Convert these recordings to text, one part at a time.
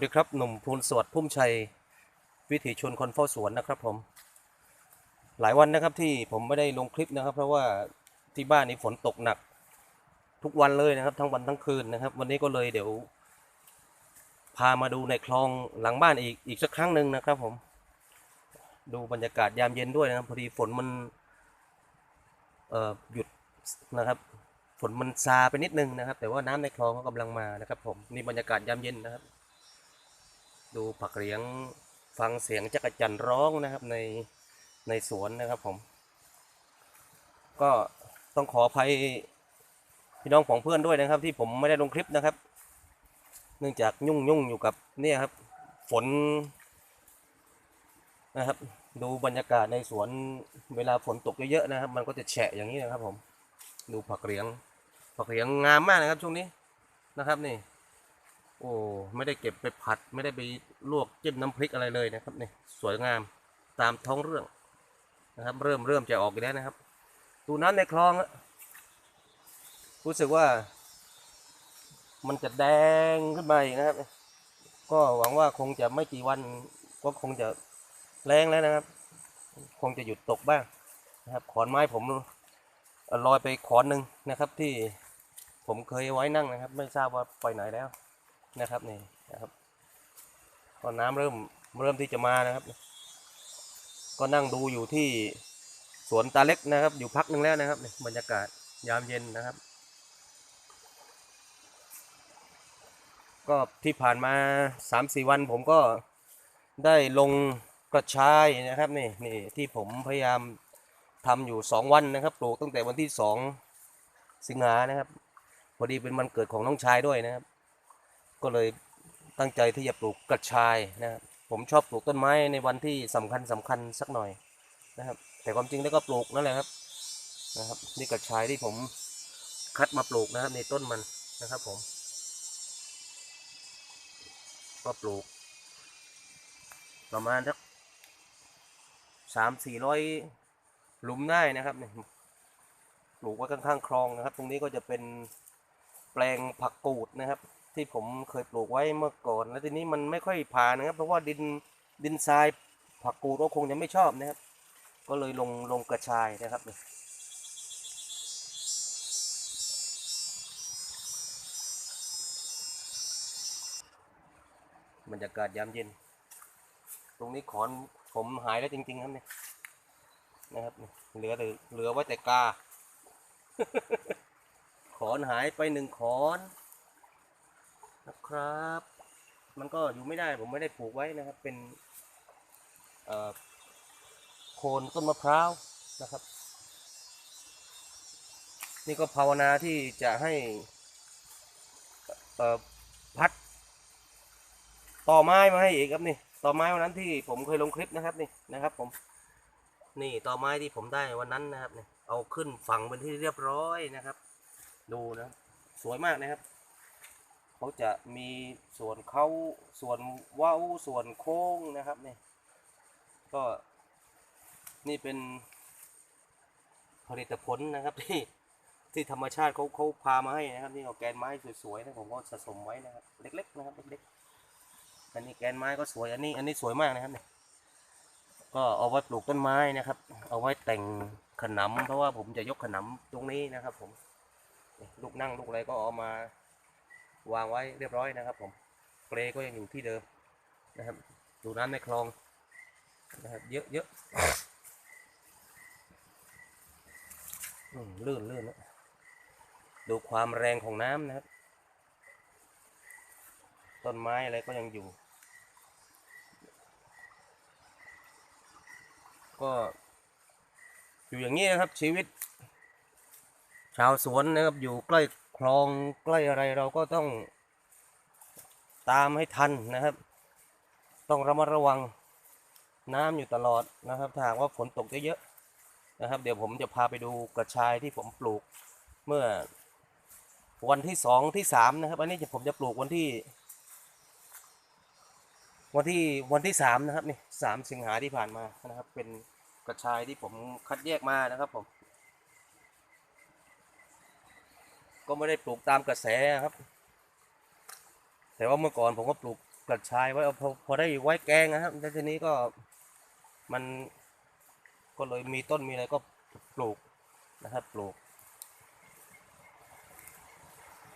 สวัสดีครับหนุ่มพูนสวัสดิ์พุ่มชัย วิถีชนคนเฝ้าสวนนะครับผม หลายวันนะครับที่ผมไม่ได้ลงคลิปนะครับ เพราะว่าที่บ้านนี้ฝนตกหนัก ทุกวันเลยนะครับ ทั้งวันทั้งคืนนะครับ วันนี้ก็เลยเดี๋ยว พามาดูในคลองหลังบ้านอีกอีกสักครั้งหนึ่งนะครับ ผม ดูบรรยากาศยามเย็นด้วยนะครับพอดีฝนมันเอ่อหยุดนะครับฝนมันซาไปนิดนึงนะครับ แต่ว่าน้ำในคลองก็กำลังมานะครับ ผมนี่บรรยากาศยามเย็นนะครับ ดูผักเหลียงฟังเสียงจักรจันร้องนะครับในในสวนนะครับผม ก็ต้องขออภัยพี่น้องของเพื่อนด้วยนะครับ ที่ผมไม่ได้ลงคลิปนะครับ เนื่องจากยุ่งยุ่งอยู่กับเนี่ยครับ ฝนนะครับ ดูบรรยากาศในสวนเวลาฝนตกเยอะๆนะครับ มันก็จะแฉะอย่างนี้นะครับผม ดูผักเหลียงผักเหลียงงามมากนะครับช่วงนี้นะครับนี่ โอ้ไม่ได้เก็บไปผัด ไม่ได้ไปลวกจิ้มน้ำพริกอะไรเลยนะครับนี่สวยงามตามท้องเรื่องนะครับ เริ่มเริ่มจะออกแล้วนะครับดูน้ำในคลองอะรู้สึกว่า มันจะแดงขึ้นมาอีกนะครับ ก็หวังว่าคงจะไม่กี่วันก็คงจะแรงแล้วนะครับ คงจะหยุดตกบ้างนะครับ ขอนไม้ผมลอยไปขอนหนึ่งนะครับ ที่ผมเคยไว้นั่งนะครับ ไม่ทราบว่าไปไหนแล้ว นะครับนี่นะครับก็น้ำเริ่มเริ่มที่จะมานะครับ ก็นั่งดูอยู่ที่สวนตาเล็กนะครับ อยู่พักหนึ่งแล้วนะครับนี่บรรยากาศยามเย็นนะครับ ก็ที่ผ่านมาสามสี่วันผมก็ได้ลงกระชายนะครับนี่นี่ที่ผมพยายามทำอยู่สองวันนะครับปลูกตั้งแต่วันที่สองสิงหานะครับ พอดีเป็นวันเกิดของน้องชายด้วยนะครับ ก็เลยตั้งใจที่จะปลูกกระชายนะครับผมชอบปลูกต้นไม้ในวันที่สำคัญสำคัญสักหน่อยนะครับ แต่ความจริงแล้วก็ปลูกนั่นแหละครับนะครับ นี่กระชายที่ผมคัดมาปลูกนะครับ ในต้นมันนะครับผม ก็ปลูก ประมาณสักสามสี่ร้อยหลุมได้นะครับเนี่ยปลูกไว้ข้างๆคลองนะครับ ตรงนี้ก็จะเป็นแปลงผักกูดนะครับ ที่ผมเคยปลูกไว้เมื่อก่อนแล้วทีนี้มันไม่ค่อยผ่านนะครับ เพราะว่าดินดินทรายผักกูดก็คงจะไม่ชอบนะครับ ก็เลยลงลงกระชายนะครับบรรยากาศยามเย็น ตรงนี้ขอนผมหายแล้วจริง ๆ ครับเนี่ยนะครับเหลือแต่เหลือไว้แต่กา ขอนหายไปหนึ่งขอน นะครับ มันก็อยู่ไม่ได้ผมไม่ได้ปลูกไว้นะครับ เป็นโคนต้นมะพร้าวนะครับ นี่ก็ภาวนาที่จะให้พัด ต่อไม้มาให้อีกครับนี่ต่อไม้วันนั้นที่ผมเคยลงคลิปนะครับนี่นะครับ ผม นี่ต่อไม้ที่ผมได้วันนั้นนะครับนี่เอาขึ้นฝั่งเป็นที่เรียบร้อยนะครับ ดูนะ สวยมากนะครับ เขาจะมีส่วนเขาส่วนเว้าส่วนโค้งนะครับนี่ก็นี่เป็นผลิตผลนะครับที่ที่ธรรมชาติเขาเขาพามาให้นะครับนี่เอาแกนไม้สวยๆนะผมก็สะสมไว้นะครับเล็กๆนะครับเล็กๆอันนี้แกนไม้ก็สวยอันนี้อันนี้สวยมากนะครับเนี่ยก็เอาไว้ปลูกต้นไม้นะครับ เอาไว้แต่งขนำเพราะว่าผมจะยกขนำตรงนี้นะครับ ผมลูกนั่งลูกอะไรก็เอามา วางไว้เรียบร้อยนะครับ ผมเปลก็ยังอยู่ที่เดิมนะครับ ดูน้ำในคลองนะครับเยอะเยอะอืมลื่นลื่นนะดูความแรงของน้ำนะครับ ต้นไม้อะไรก็ยังอยู่ ก็อยู่อย่างนี้นะครับชีวิต ชาวสวนนะครับอยู่ใกล้ ลองใกล้อะไรเราก็ต้องตามให้ทันนะครับ ต้องระมัดระวังน้ำอยู่ตลอดนะครับถ้าหากว่าฝนตกเยอะๆนะครับ เดี๋ยวผมจะพาไปดูกระชายที่ผมปลูกเมื่อวันที่สองที่สามนะครับ อันนี้ผมจะปลูกวันที่ วันที่วันที่สามนะครับนี่สามสิงหาที่ผ่านมานะครับ เป็นกระชายที่ผมคัดแยกมานะครับผม ก็ไม่ได้ปลูกตามกระแสครับ แต่ว่าเมื่อก่อนผมก็ปลูกกระชายไว้พอพอได้ไว้แกงนะครับแล้วทีนี้ก็มันก็เลยมีต้นมีอะไรก็ปลูกนะครับปลูก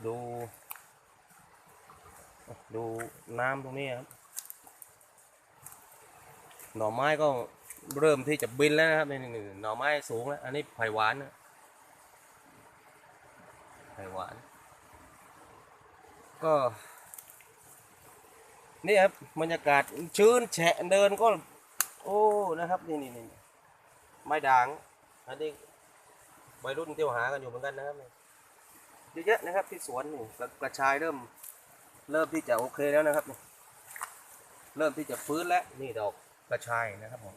ดูดูน้ำตรงนี้ครับ หน่อไม้ก็เริ่มที่จะบินแล้วนะครับนี่นี่หน่อไม้สูงแล้ว อันนี้ไผ่หวานนะ ไผ่หวาน ก็ นี่ครับบรรยากาศชื้นแฉะเดินก็ โอ้นะครับนี่นี่นี่ไม้ด่างอันนี้วัยรุ่นเที่ยวหากันอยู่เหมือนกันนะครับนี่เยอะๆนะครับที่สวนนี่กระชายเริ่ม เริ่มที่จะโอเคแล้วนะครับนี่เริ่มที่จะฟื้นแล้วนี่ดอกกระชายนะครับผม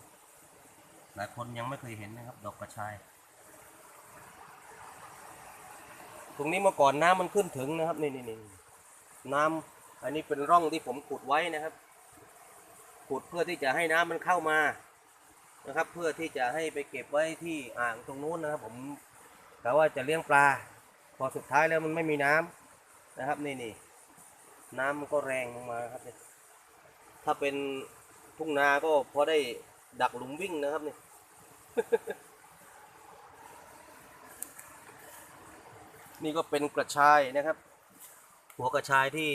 หลายคนยังไม่เคยเห็นนะครับ ดอกกระชาย ตรงนี้เมื่อก่อนน้ำมันขึ้นถึงนะครับ นี่นี่นี่น้ำอันนี้เป็นร่องที่ผมขุดไว้นะครับ ขุดเพื่อที่จะให้น้ำมันเข้ามานะครับ เพื่อที่จะให้ไปเก็บไว้ที่อ่างตรงนู้นนะครับ ผมกะว่าจะเลี้ยงปลา พอสุดท้ายแล้วมันไม่มีน้ำนะครับ นี่นี่น้ำมันก็แรงลงมาครับเนี่ยถ้าเป็นทุ่งนาก็พอได้ดักหลุมวิ่งนะครับเนี่ย นี่ก็เป็นกระชายนะครับ หัวกระชายที่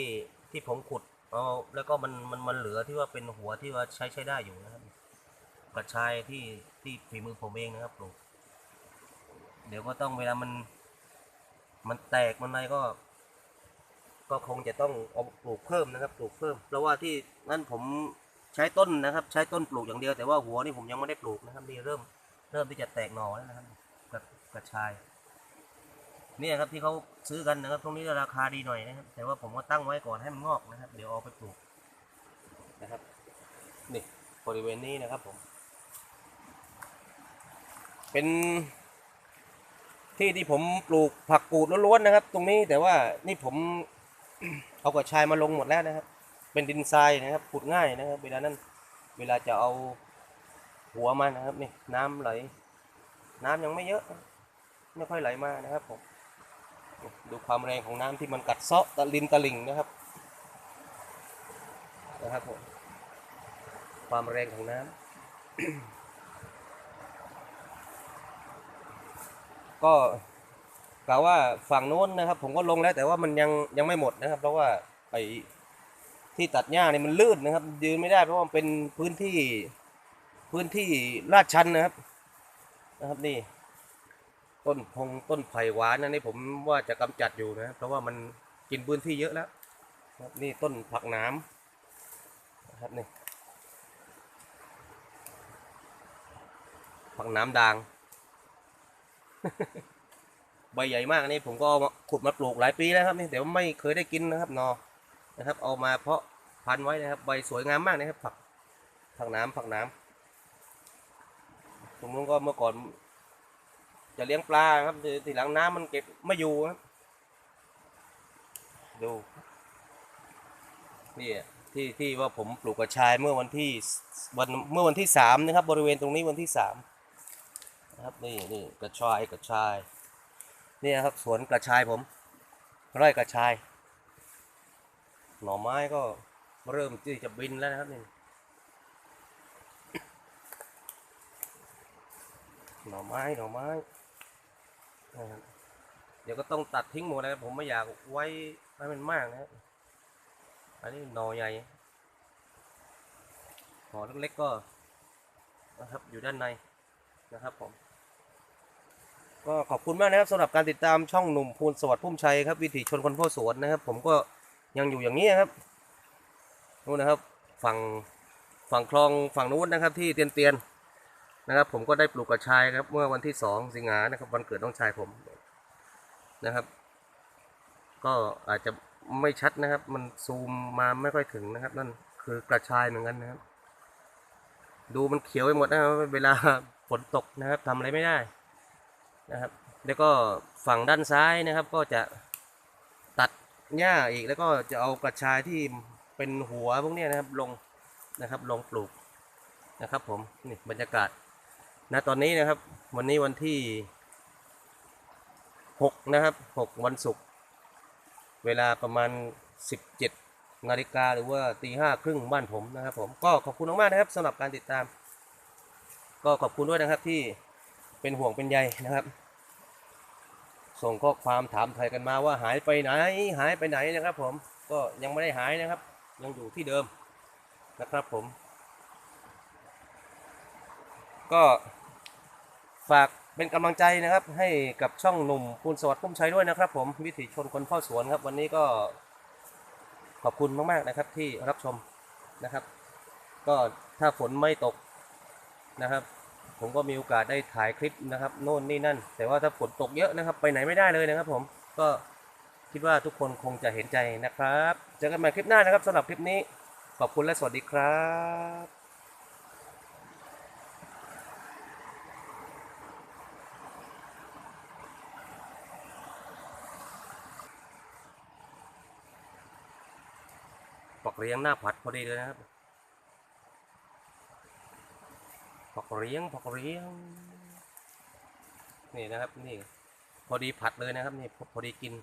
ที่ผมขุดเอาแล้วก็มันมันมันเหลือที่ว่าเป็นหัวที่ว่าใช้ใช้ได้อยู่นะครับ กระชายที่ที่ฝีมือผมเองนะครับปลูกเดี๋ยวก็ต้องเวลามัน มันแตกมันอะไรก็ ก็คงจะต้องเอาปลูกเพิ่มนะครับ ปลูกเพิ่ม เพราะว่าที่นั่นผมใช้ต้นนะครับ ใช้ต้นปลูกอย่างเดียวแต่ว่าหัวนี่ผมยังไม่ได้ปลูกนะครับนี่เริ่ม เริ่มที่จะแตกหน่อแล้วนะครับกระกระชาย นี่ครับที่เขาซื้อกันนะครับตรงนี้ราคาดีหน่อยนะครับ แต่ว่าผมก็ตั้งไว้ก่อนให้มันงอกนะครับ เดี๋ยวเอาไปปลูกนะครับนี่บริเวณนี้นะครับผม เป็นที่ที่ผมปลูกผักกูดล้วนๆนะครับ ตรงนี้แต่ว่านี่ผมเอากระชายมาลงหมดแล้วนะครับ เป็นดินทรายนะครับขุดง่ายนะครับ เวลานั้นเวลาจะเอาหัวมันนะครับนี่น้ำไหล น้ำยังไม่เยอะ ไม่ค่อยไหลมานะครับผม ดูความแรงของน้ำที่มันกัดเซาะตะลินตะลิงนะครับนะครับผมความแรงของน้ำก็กล่าวว่าฝั่งโน้นนะครับ ผมก็ลงแล้วแต่ว่ามันยังยังไม่หมดนะครับ เพราะว่าไอที่ตัดหญ้าเนี่ยมันลื่นนะครับ ยืนไม่ได้เพราะว่าเป็นพื้นที่พื้นที่ลาดชันนะครับ นะครับนี่ ต้นพงต้นไผ่หวานนะนี่ผมว่าจะกำจัดอยู่นะ เพราะว่ามันกินพื้นที่เยอะแล้วนี่ต้นผักน้ำนะครับนี่ผักน้ำด่าง ใบใหญ่มากนี่ผมก็ขุดมาปลูกหลายปีแล้วครับนี่แต่ว่าไม่เคยได้กินนะครับนอนะครับ เอามาเพาะพันไว้นะครับ ใบสวยงามมากนะครับผักผักน้ำผักน้ำตรงนู้นก็เมื่อก่อน จะเลี้ยงปลาครับทีทีหลังน้ำมันเก็บไม่อยู่ครับดูนี่อะที่ที่ว่าผมปลูกกระชายเมื่อวันที่วันเมื่อวันที่สามนะครับ บริเวณตรงนี้วันที่สามนะครับนี่นี่กระชายกระชายนี่ครับสวนกระชายผมไร่กระชาย หน่อไม้ก็เริ่มที่จะบินแล้วนะครับนี่หน่อไม้หน่อไม้ เดี๋ยวก็ต้องตัดทิ้งหมดนะครับผมไม่อยากไว้ให้มันมากนะอันนี้หน่อใหญ่หอเล็กๆก็นะครับอยู่ด้านในนะครับผมก็ขอบคุณมากนะครับสำหรับการติดตามช่องหนุ่มภูลสวัสดิ์พุ่มชัยครับวิถีชนคนพ่อสวนนะครับ ผมก็ยังอยู่อย่างนี้ครับนู่นนะครับฝั่งฝั่งคลองฝั่งนู้นนะครับที่เตียนเตียน นะครับ ผมก็ได้ปลูกกระชายครับ เมื่อวันที่สองสิงหานะครับ วันเกิดน้องชายผมนะครับ ก็อาจจะไม่ชัดนะครับ มันซูมมาไม่ค่อยถึงนะครับ นั่นคือกระชายเหมือนกันนะครับ ดูมันเขียวไปหมดนะครับเวลาฝนตกนะครับทำอะไรไม่ได้นะครับ แล้วก็ฝั่งด้านซ้ายนะครับ ก็จะตัดหญ้าอีกแล้วก็จะเอากระชายที่เป็นหัวพวกนี้นะครับลงนะครับลงปลูกนะครับผมนี่บรรยากาศ ณตอนนี้นะครับ วันนี้วันที่หกนะครับหกวันศุกร์เวลาประมาณสิบเจ็ดนาฬิกาหรือว่าตีห้าครึ่งบ้านผมนะครับผมก็ขอบคุณมากๆนะครับสำหรับการติดตาม ก็ขอบคุณด้วยนะครับที่เป็นห่วงเป็นใยนะครับ ส่งข้อความถามไทยกันมาว่าหายไปไหน หายไปไหนนะครับ ผมก็ยังไม่ได้หายนะครับ ยังอยู่ที่เดิมนะครับผม ก็ฝากเป็นกำลังใจนะครับ ให้กับช่องหนุ่มคูณสวัสดิ์พุ่มชัยด้วยนะครับ ผมวิถีชนคนเฝ้าสวนครับ วันนี้ก็ขอบคุณมากๆนะครับที่รับชมนะครับ ก็ถ้าฝนไม่ตกนะครับ ผมก็มีโอกาสได้ถ่ายคลิปนะครับโน่นนี่นั่น แต่ว่าถ้าฝนตกเยอะนะครับ ไปไหนไม่ได้เลยนะครับ ผมก็คิดว่าทุกคนคงจะเห็นใจนะครับ เจอกันใหม่คลิปหน้านะครับสำหรับคลิปนี้ ขอบคุณและสวัสดีครับ เรียงหน้าผัดพอดีเลยนะครับผักเรียงผักเรียงนี่นะครับนี่พอดีผัดเลยนะครับนี่พอดีกิน